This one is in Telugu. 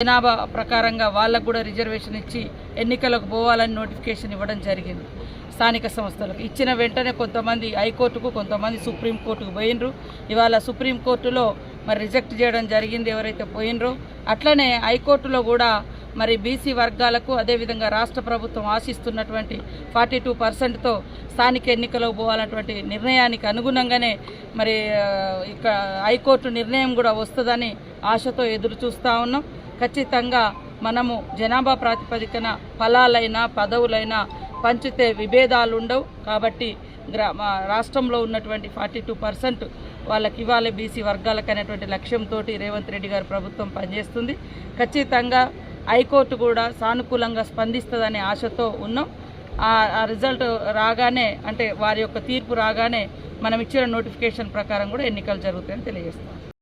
జనాభా ప్రకారంగా వాళ్ళకు కూడా రిజర్వేషన్ ఇచ్చి ఎన్నికలకు పోవాలని నోటిఫికేషన్ ఇవ్వడం జరిగింది. స్థానిక సంస్థలకు ఇచ్చిన వెంటనే కొంతమంది హైకోర్టుకు కొంతమంది సుప్రీంకోర్టుకు పోయినరు ఇవాళ సుప్రీంకోర్టులో మరి రిజెక్ట్ చేయడం జరిగింది ఎవరైతే పోయినరో అట్లనే హైకోర్టులో కూడా మరి బీసీ వర్గాలకు అదేవిధంగా రాష్ట్ర ప్రభుత్వం ఆశిస్తున్నటువంటి ఫార్టీ టూ పర్సెంట్తో స్థానిక ఎన్నికలకు పోవాలన్నటువంటి నిర్ణయానికి అనుగుణంగానే మరి ఇక హైకోర్టు నిర్ణయం కూడా వస్తుందని ఆశతో ఎదురు చూస్తూ ఉన్నాం. ఖచ్చితంగా మనము జనాభా ప్రాతిపదికన ఫలాలైనా పదవులైనా పంచితే విభేదాలు ఉండవు కాబట్టి గ్రా మా రాష్ట్రంలో ఉన్నటువంటి ఫార్టీ టూ పర్సెంట్ వాళ్ళకి ఇవ్వాలి బీసీ వర్గాలకు అనేటువంటి లక్ష్యంతో రేవంత్ రెడ్డి గారు ప్రభుత్వం పనిచేస్తుంది. ఖచ్చితంగా హైకోర్టు కూడా సానుకూలంగా స్పందిస్తుందనే ఆశతో ఉన్నాం. ఆ- ఆ రిజల్ట్ రాగానే అంటే వారి యొక్క తీర్పు రాగానే మనం ఇచ్చిన నోటిఫికేషన్ ప్రకారం కూడా ఎన్నికలు జరుగుతాయని తెలియజేస్తాం